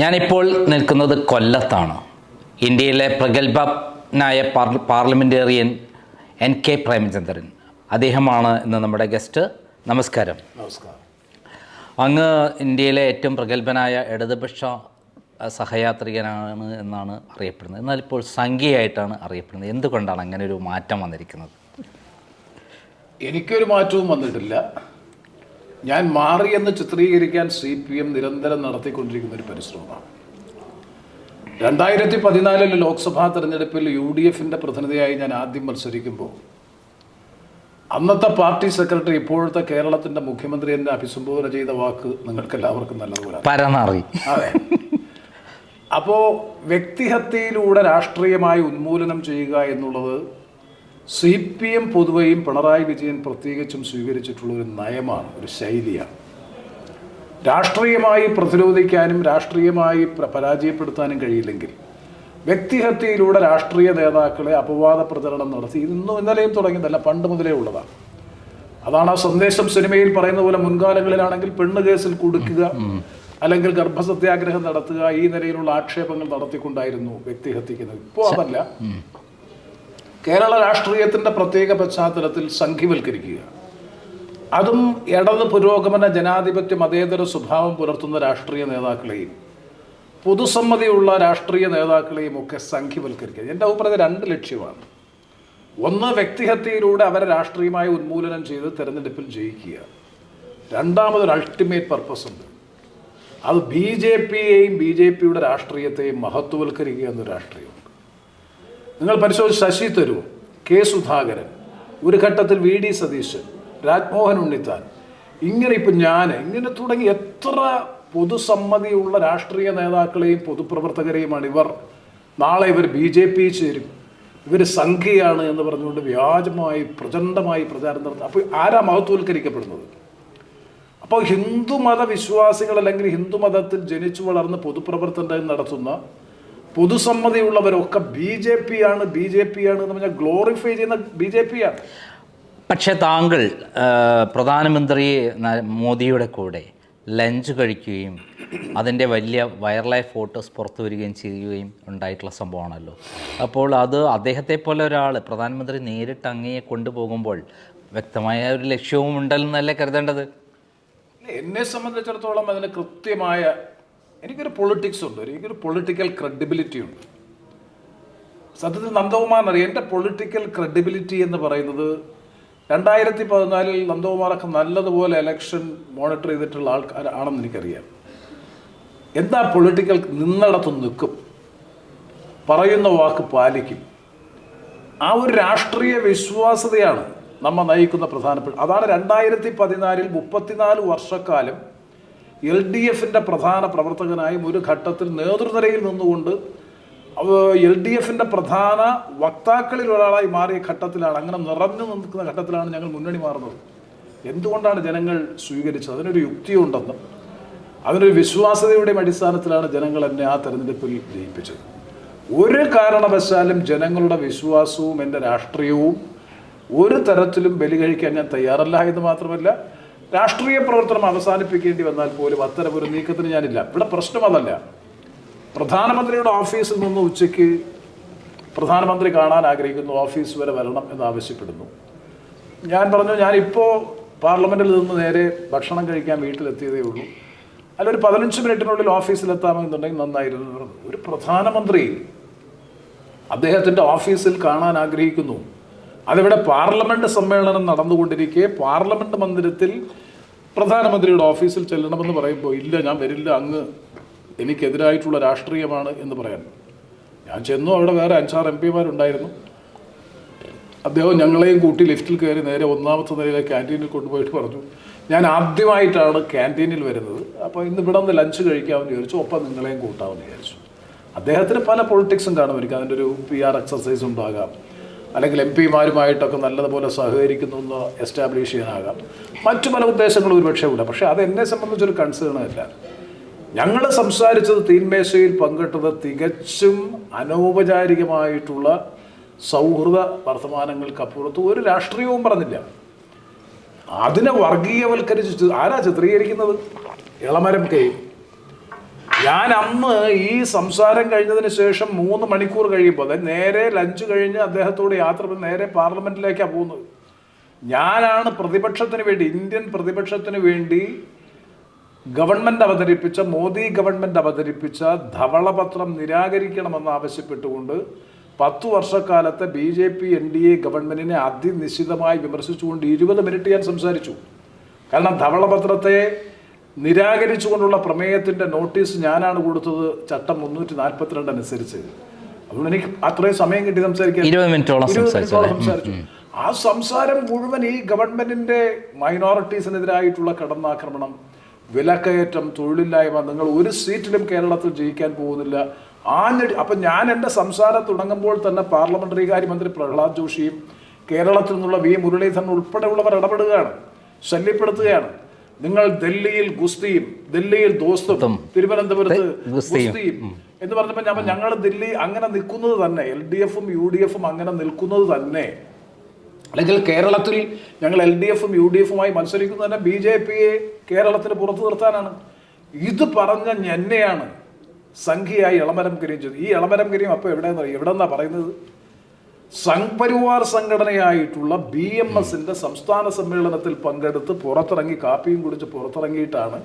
ഞാനിപ്പോൾ നിൽക്കുന്നത് കൊല്ലത്താണ്. ഇന്ത്യയിലെ പ്രഗത്ഭനായ par parliamentarian N K Premachandran. അദ്ദേഹമാണ് ഇന്ന് നമ്മുടെ ഗസ്റ്റ്. നമസ്കാരം. നമസ്കാരം. അങ്ങ് ഇന്ത്യയിലെ ഏറ്റവും പ്രഗത്ഭനായ ഇടതുപക്ഷ സഹയാത്രികനാണ് എന്നാണ് അറിയപ്പെടുന്നത്. എന്നാൽ ഇപ്പോൾ സംഖ്യയായിട്ടാണ് അറിയപ്പെടുന്നത്. എന്തുകൊണ്ടാണ് അങ്ങനെ ഒരു മാറ്റം വന്നിരിക്കുന്നത്? എനിക്കൊരു മാറ്റവും വന്നിട്ടില്ല. ഞാൻ മാറിയെന്ന് ചിത്രീകരിക്കാൻ സി പി എം നിരന്തരം നടത്തിക്കൊണ്ടിരിക്കുന്ന ഒരു പരിശ്രമമാണ്. രണ്ടായിരത്തി പതിനാലിലെ ലോക്സഭാ തെരഞ്ഞെടുപ്പിൽ യു ഡി എഫിന്റെ പ്രതിനിധിയായി ഞാൻ ആദ്യം മത്സരിക്കുമ്പോൾ അന്നത്തെ പാർട്ടി സെക്രട്ടറി ഇപ്പോഴത്തെ കേരളത്തിന്റെ മുഖ്യമന്ത്രി എന്നെ അഭിസംബോധന ചെയ്ത വാക്ക് നിങ്ങൾക്ക് എല്ലാവർക്കും നല്ലതുപോലെ. അതെ. അപ്പോൾ വ്യക്തിഹത്യയിലൂടെ രാഷ്ട്രീയമായി ഉന്മൂലനം ചെയ്യുക എന്നുള്ളത് സി പി എം പൊതുവെയും പിണറായി വിജയൻ പ്രത്യേകിച്ചും സ്വീകരിച്ചിട്ടുള്ള ഒരു നയമാണ് ഒരു ശൈലിയാണ്. രാഷ്ട്രീയമായി പ്രതിരോധിക്കാനും രാഷ്ട്രീയമായി പ്ര- പരാജയപ്പെടുത്താനും കഴിയില്ലെങ്കിൽ വ്യക്തിഹത്യയിലൂടെ രാഷ്ട്രീയ നേതാക്കളെ അപവാദ പ്രചരണം നടത്തി ഇന്നും ഇന്നലെയും തുടങ്ങിയതല്ല പണ്ട് മുതലേ ഉള്ളതാണ്. അതാണ് ആ സന്ദേശം സിനിമയിൽ പറയുന്ന പോലെ മുൻകാലങ്ങളിലാണെങ്കിൽ പെണ്ണ് കേസിൽ കൊടുക്കുക അല്ലെങ്കിൽ ഗർഭസത്യാഗ്രഹം നടത്തുക ഈ നിലയിലുള്ള ആക്ഷേപങ്ങൾ നടത്തിക്കൊണ്ടായിരുന്നു വ്യക്തിഹത്യക്കുന്നത്. ഇപ്പോൾ അതല്ല. കേരള രാഷ്ട്രീയത്തിന്റെ പ്രത്യേക പശ്ചാത്തലത്തിൽ സംഘിവൽക്കരിക്കുക അതും ഇടത് പുരോഗമന ജനാധിപത്യ മതേതര സ്വഭാവം പുലർത്തുന്ന രാഷ്ട്രീയ നേതാക്കളെയും പൊതുസമ്മതിയുള്ള രാഷ്ട്രീയ നേതാക്കളെയും ഒക്കെ സംഘിവൽക്കരിക്കുക എന്റെ അഭിപ്രായത്തിൽ രണ്ട് ലക്ഷ്യമാണ്. ഒന്ന് വ്യക്തിഹത്യയിലൂടെ അവരെ രാഷ്ട്രീയമായി ഉന്മൂലനം ചെയ്ത് തെരഞ്ഞെടുപ്പിൽ ജയിക്കുക. രണ്ടാമതൊരു അൾട്ടിമേറ്റ് പർപ്പസ് ഉണ്ട്. അത് ബി ജെ പിയെയും ബി ജെ പിയുടെ രാഷ്ട്രീയത്തെയും മഹത്വവൽക്കരിക്കുക എന്ന രാഷ്ട്രീയമുണ്ട് നിങ്ങൾ പരിശോധിച്ച് ശശി തരൂർ കെ സുധാകരൻ ഒരു ഘട്ടത്തിൽ വി ഡി സതീശൻ രാജ്മോഹൻ ഉണ്ണിത്താൻ ഇങ്ങനെ ഇപ്പം ഞാൻ ഇങ്ങനെ തുടങ്ങി എത്ര പൊതുസമ്മതിയുള്ള രാഷ്ട്രീയ നേതാക്കളെയും പൊതുപ്രവർത്തകരെയുമാണ് ഇവർ. നാളെ ഇവർ ബി ജെ പി ചേരും. ഇവർ സംഖ്യയാണ് എന്ന് പറഞ്ഞുകൊണ്ട് വ്യാജമായി പ്രചണ്ഡമായി പ്രചാരം നടത്തുന്നത് അപ്പോൾ ആരാ മഹത്വവൽക്കരിക്കപ്പെടുന്നത്? അപ്പോൾ ഹിന്ദുമത വിശ്വാസികൾ അല്ലെങ്കിൽ ഹിന്ദുമതത്തിൽ ജനിച്ചു വളർന്ന് പൊതുപ്രവർത്തനം നടത്തുന്ന പൊതുസമ്മതിയുള്ളവരൊക്കെ ബി ജെ പി ആണ് ബി ജെ പി ആണ് എന്ന് പറഞ്ഞാൽ ഗ്ലോറിഫൈ ചെയ്യുന്ന ബി ജെ പി ആണ് പക്ഷേ താങ്കൾ പ്രധാനമന്ത്രി മോദിയുടെ കൂടെ ലഞ്ച് കഴിക്കുകയും അതിന്റെ വലിയ വൈറലായ ഫോട്ടോസ് പുറത്തു വരികയും ചെയ്യുകയും ഉണ്ടായിട്ടുള്ള സംഭവമാണല്ലോ. അപ്പോൾ അത് അദ്ദേഹത്തെ പോലെ ഒരാൾ പ്രധാനമന്ത്രി നേരിട്ട് അങ്ങയെ കൊണ്ടുപോകുമ്പോൾ വ്യക്തമായ ഒരു ലക്ഷ്യവും ഉണ്ടല്ലെന്നല്ലേ കരുതേണ്ടത്? എന്നെ സംബന്ധിച്ചിടത്തോളം അതിന് കൃത്യമായ എനിക്കൊരു പൊളിറ്റിക്സ് ഉണ്ട്. എനിക്കൊരു പൊളിറ്റിക്കൽ ക്രെഡിബിലിറ്റി ഉണ്ട്. സത്യത്തിൽ നന്ദകുമാർ അറിയാം. എന്റെ പൊളിറ്റിക്കൽ ക്രെഡിബിലിറ്റി എന്ന് പറയുന്നത് രണ്ടായിരത്തി പതിനാലിൽ നന്ദകുമാറൊക്കെ നല്ലതുപോലെ എലക്ഷൻ മോണിറ്റർ ചെയ്തിട്ടുള്ള ആൾക്കാർ ആണെന്ന് എനിക്കറിയാം. എന്താ പൊളിറ്റിക്കൽ നിന്നിടത്ത് നിൽക്കും? പറയുന്ന വാക്ക് പാലിക്കും. ആ ഒരു രാഷ്ട്രീയ വിശ്വാസതയാണ് നമ്മ നയിക്കുന്ന പ്രധാനപ്പെട്ട അതാണ് രണ്ടായിരത്തി പതിനാലിൽ മുപ്പത്തിനാല് വർഷക്കാലം എൽ ഡി എഫിന്റെ പ്രധാന പ്രവർത്തകനായും ഒരു ഘട്ടത്തിൽ നേതൃനിരയിൽ നിന്നുകൊണ്ട് എൽ ഡി എഫിന്റെ പ്രധാന വക്താക്കളിൽ ഒരാളായി മാറിയ ഘട്ടത്തിലാണ് അങ്ങനെ നിറഞ്ഞു നിൽക്കുന്ന ഘട്ടത്തിലാണ് ഞങ്ങൾ മുന്നണി മാറുന്നത്. എന്തുകൊണ്ടാണ് ജനങ്ങൾ സ്വീകരിച്ചത്? അതിനൊരു യുക്തിയുണ്ടെന്ന് അതിനൊരു വിശ്വാസ്യതയുടെയും അടിസ്ഥാനത്തിലാണ് ജനങ്ങൾ എന്നെ ആ തെരഞ്ഞെടുപ്പിൽ ജയിപ്പിച്ചത്. ഒരു കാരണവശാലും ജനങ്ങളുടെ വിശ്വാസവും എന്റെ രാഷ്ട്രീയവും ഒരു തരത്തിലും ബലി കഴിക്കാൻ ഞാൻ തയ്യാറല്ല എന്ന് മാത്രമല്ല രാഷ്ട്രീയ പ്രവർത്തനം അവസാനിപ്പിക്കേണ്ടി വന്നാൽ പോലും അത്തരം ഒരു നീക്കത്തിന് ഞാനില്ല. ഇവിടെ പ്രശ്നം അതല്ല. പ്രധാനമന്ത്രിയുടെ ഓഫീസിൽ നിന്ന് ഉച്ചയ്ക്ക് പ്രധാനമന്ത്രി കാണാൻ ആഗ്രഹിക്കുന്നു ഓഫീസ് വരെ വരണം എന്ന് ആവശ്യപ്പെടുന്നു. ഞാൻ പറഞ്ഞു ഞാനിപ്പോൾ പാർലമെന്റിൽ നിന്ന് നേരെ ഭക്ഷണം കഴിക്കാൻ വീട്ടിലെത്തിയതേ ഉള്ളൂ. അല്ല ഒരു പതിനഞ്ച് മിനിറ്റിനുള്ളിൽ ഓഫീസിലെത്താമെന്നുണ്ടെങ്കിൽ നന്നായിരുന്നു ഒരു പ്രധാനമന്ത്രി അദ്ദേഹത്തിന്റെ ഓഫീസിൽ കാണാൻ ആഗ്രഹിക്കുന്നു. അതിവിടെ പാർലമെന്റ് സമ്മേളനം നടന്നുകൊണ്ടിരിക്കെ. പാർലമെന്റ് മന്ദിരത്തിൽ പ്രധാനമന്ത്രിയുടെ ഓഫീസിൽ ചെല്ലണമെന്ന് പറയുമ്പോൾ ഇല്ല ഞാൻ വരില്ല അങ്ങ് എനിക്കെതിരായിട്ടുള്ള രാഷ്ട്രീയമാണ് എന്ന് പറയാൻ. ഞാൻ ചെന്നു അവിടെ വേറെ അഞ്ചാറ് എം പിമാരുണ്ടായിരുന്നു. അദ്ദേഹം ഞങ്ങളെയും കൂട്ടി ലിഫ്റ്റിൽ കയറി നേരെ ഒന്നാമത്തെ നിലയിലെ ക്യാന്റീനിൽ കൊണ്ടുപോയിട്ട് പറഞ്ഞു. ഞാൻ ആദ്യമായിട്ടാണ് ക്യാന്റീനിൽ വരുന്നത്. അപ്പോൾ ഇന്ന് ഇവിടെ നിന്ന് ലഞ്ച് കഴിക്കാമെന്ന് വിചാരിച്ചു. ഒപ്പം നിങ്ങളെയും കൂട്ടാമെന്ന് വിചാരിച്ചു. അദ്ദേഹത്തിന് പല പൊളിറ്റിക്സും കാണുമായിരിക്കും. അതിന്റെ ഒരു പി ആർ എക്സസൈസ് ഉണ്ടാകാം. അല്ലെങ്കിൽ എം പിമാരുമായിട്ടൊക്കെ നല്ലതുപോലെ സഹകരിക്കുന്നു എന്ന് എസ്റ്റാബ്ലിഷ് ചെയ്യാനാകാം. മറ്റു പല ഉദ്ദേശങ്ങളും ഒരുപക്ഷെ ഉണ്ട്. പക്ഷേ അത് എന്നെ സംബന്ധിച്ചൊരു കൺസേൺ അല്ല. ഞങ്ങൾ സംസാരിച്ചത് തീന്മേശയിൽ പങ്കിട്ടത് തികച്ചും അനൗപചാരികമായിട്ടുള്ള സൗഹൃദ വർത്തമാനങ്ങൾക്കപ്പുറത്ത് ഒരു രാഷ്ട്രീയവും പറഞ്ഞില്ല. അതിനെ വർഗീയവൽക്കരിച്ച് ആരാ ചിത്രീകരിക്കുന്നത്? ഇളമരം കെ. ഞാൻ അന്ന് ഈ സംസാരം കഴിഞ്ഞതിന് ശേഷം മൂന്ന് മണിക്കൂർ കഴിയുമ്പോൾ നേരെ ലഞ്ച് കഴിഞ്ഞ് അദ്ദേഹത്തോട് യാത്ര നേരെ പാർലമെന്റിലേക്കാണ് പോകുന്നത്. ഞാനാണ് പ്രതിപക്ഷത്തിന് വേണ്ടി ഇന്ത്യൻ പ്രതിപക്ഷത്തിന് വേണ്ടി ഗവൺമെന്റ് അവതരിപ്പിച്ച മോദി ഗവൺമെന്റ് അവതരിപ്പിച്ച ധവളപത്രം നിരാകരിക്കണമെന്ന് ആവശ്യപ്പെട്ടുകൊണ്ട് പത്തു വർഷക്കാലത്തെ B J P N D A ഗവൺമെന്റിനെ അതിനിശ്ചിതമായി വിമർശിച്ചുകൊണ്ട് ഇരുപത് മിനിറ്റ് ഞാൻ സംസാരിച്ചു. കാരണം ധവളപത്രത്തെ നിരാകരിച്ചുകൊണ്ടുള്ള പ്രമേയത്തിന്റെ നോട്ടീസ് ഞാനാണ് കൊടുത്തത് ചട്ടം മുന്നൂറ്റി നാൽപ്പത്തിരണ്ട് അനുസരിച്ച്. അതുകൊണ്ട് എനിക്ക് അത്രയും സമയം കിട്ടി സംസാരിക്കാൻ. ഇരുപത് മിനിറ്റോളം ഇരുപത് സംസാരിച്ചു ആ സംസാരം മുഴുവൻ ഈ ഗവൺമെന്റിന്റെ മൈനോറിറ്റീസിനെതിരായിട്ടുള്ള കടന്നാക്രമണം വിലക്കയറ്റം തൊഴിലില്ലായ്മ നിങ്ങൾ ഒരു സീറ്റിലും കേരളത്തിൽ ജയിക്കാൻ പോകുന്നില്ല. ആഞ്ഞടി അപ്പൊ ഞാൻ എന്റെ സംസാരം തുടങ്ങുമ്പോൾ തന്നെ പാർലമെന്ററി കാര്യമന്ത്രി പ്രഹ്ലാദ് ജോഷിയും കേരളത്തിൽ നിന്നുള്ള വി മുരളീധരൻ ഉൾപ്പെടെയുള്ളവർ ഇടപെടുകയാണ് ശല്യപ്പെടുത്തുകയാണ്. നിങ്ങൾ ഡൽഹിയിൽ ഗുസ്തിയും ഡൽഹിയിൽ ദോസ്തും തിരുവനന്തപുരത്ത് ഗുസ്തിയും. എന്ന് പറഞ്ഞപ്പോൾ ഞാൻ ഞങ്ങൾ ദില്ലി അങ്ങനെ നിൽക്കുന്നത് തന്നെ എൽ ഡി എഫും യു ഡി എഫും അങ്ങനെ നിൽക്കുന്നത് തന്നെ. അല്ലെങ്കിൽ കേരളത്തിൽ ഞങ്ങൾ എൽ ഡി എഫും യു ഡി എഫുമായി മത്സരിക്കുന്നത് തന്നെ ബി ജെ പിയെ കേരളത്തിന് പുറത്തു നിർത്താനാണ്. ഇത് പറഞ്ഞ എന്നെയാണ് സംഖ്യയായി ഇളമരം കരിയും ചെയ്തത് ഈ ഇളമരം കരിയും അപ്പോൾ എവിടെ എവിടെന്നാ പറയുന്നത്? സംഘ് പരിവാർ സംഘടനയായിട്ടുള്ള ബി എം എസിന്റെ സംസ്ഥാന സമ്മേളനത്തിൽ പങ്കെടുത്ത് പുറത്തിറങ്ങി കാപ്പിയും കുടിച്ച് പുറത്തിറങ്ങിയിട്ടാണ്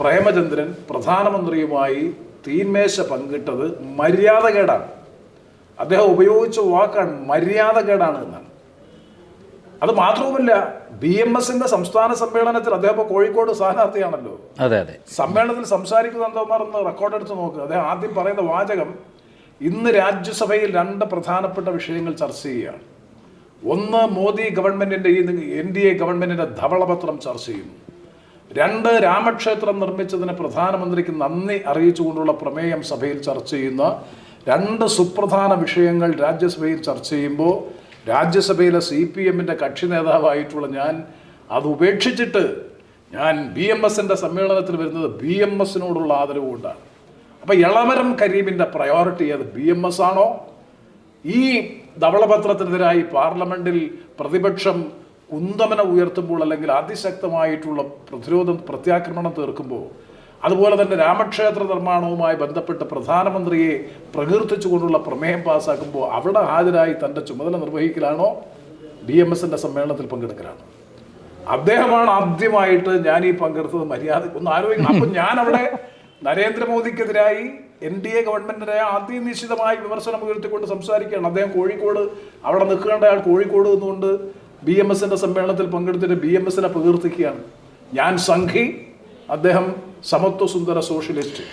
പ്രേമചന്ദ്രൻ പ്രധാനമന്ത്രിയുമായി തീന്മേശ പങ്കിട്ടത്. മര്യാദകേടാണ് അദ്ദേഹം ഉപയോഗിച്ച വാക്കാണ് മര്യാദകേടാണ് എന്നാണ്. അത് മാത്രവുമല്ല ബി എം എസിന്റെ സംസ്ഥാന സമ്മേളനത്തിൽ അദ്ദേഹം ഇപ്പോൾ കോഴിക്കോട് സ്ഥാനാർത്ഥിയാണല്ലോ. അതെ അതെ. സമ്മേളനത്തിൽ സംസാരിക്കുന്ന എന്തോമാർ ഒന്ന് റെക്കോർഡ് എടുത്ത് നോക്കുക അദ്ദേഹം ആദ്യം പറയുന്ന വാചകം ഇന്ന് രാജ്യസഭയിൽ രണ്ട് പ്രധാനപ്പെട്ട വിഷയങ്ങൾ ചർച്ച ചെയ്യുകയാണ്. ഒന്ന് മോദി ഗവൺമെന്റിന്റെ ഈ എൻ ഡി എ ഗവൺമെന്റിന്റെ ധവളപത്രം ചർച്ച ചെയ്യുന്നു. രണ്ട് രാമക്ഷേത്രം നിർമ്മിച്ചതിന് പ്രധാനമന്ത്രിക്ക് നന്ദി അറിയിച്ചുകൊണ്ടുള്ള പ്രമേയം സഭയിൽ ചർച്ച ചെയ്യുന്ന രണ്ട് സുപ്രധാന വിഷയങ്ങൾ രാജ്യസഭയിൽ ചർച്ച ചെയ്യുമ്പോൾ രാജ്യസഭയിലെ സി പി എമ്മിന്റെ കക്ഷി നേതാവായിട്ടുള്ള ഞാൻ അത് ഉപേക്ഷിച്ചിട്ട് ഞാൻ ബി എം എസിന്റെ സമ്മേളനത്തിൽ വരുന്നത് ബി എം എസിനോടുള്ള ആദരവ് കൊണ്ടാണ്. അപ്പോൾ ഇളമരം കരീമിന്റെ പ്രയോറിറ്റി അത് ബി എം എസ് ആണോ? ഈ ധവളപത്രത്തിനെതിരായി പാർലമെന്റിൽ പ്രതിപക്ഷം കുന്തമന ഉയർത്തുമ്പോൾ അല്ലെങ്കിൽ അതിശക്തമായിട്ടുള്ള പ്രതിരോധം പ്രത്യാക്രമണം തീർക്കുമ്പോൾ അതുപോലെ തന്നെ രാമക്ഷേത്ര നിർമ്മാണവുമായി ബന്ധപ്പെട്ട് പ്രധാനമന്ത്രിയെ പ്രകീർത്തിച്ചുകൊണ്ടുള്ള പ്രമേയം പാസ്സാക്കുമ്പോൾ അവിടെ ഹാജരായി തന്റെ ചുമതല നിർവഹിക്കലാണോ? ബി എം എസിന്റെ സമ്മേളനത്തിൽ പങ്കെടുക്കലാണ്. അദ്ദേഹമാണ് ആദ്യമായിട്ട് ഞാൻ ഈ പങ്കെടുത്തത് മര്യാദ ഒന്ന് ആലോചിക്കണം. അപ്പൊ ഞാൻ അവിടെ നരേന്ദ്രമോദിക്കെതിരായി എൻ ഡി എ ഗവൺമെന്റിനെ ആദ്യം നിശ്ചിതമായി വിമർശനം ഉയർത്തിക്കൊണ്ട് സംസാരിക്കുകയാണ്. അദ്ദേഹം കോഴിക്കോട് അവിടെ നിൽക്കേണ്ട ആൾ കോഴിക്കോട് നിന്നുകൊണ്ട് ബി എം എസിന്റെ സമ്മേളനത്തിൽ പങ്കെടുത്തിട്ട് ബി എം എസിനെ പ്രകീർത്തിക്കുകയാണ്. ഞാൻ സംഘി അദ്ദേഹം സമത്വ സുന്ദര സോഷ്യലിസ്റ്റ്.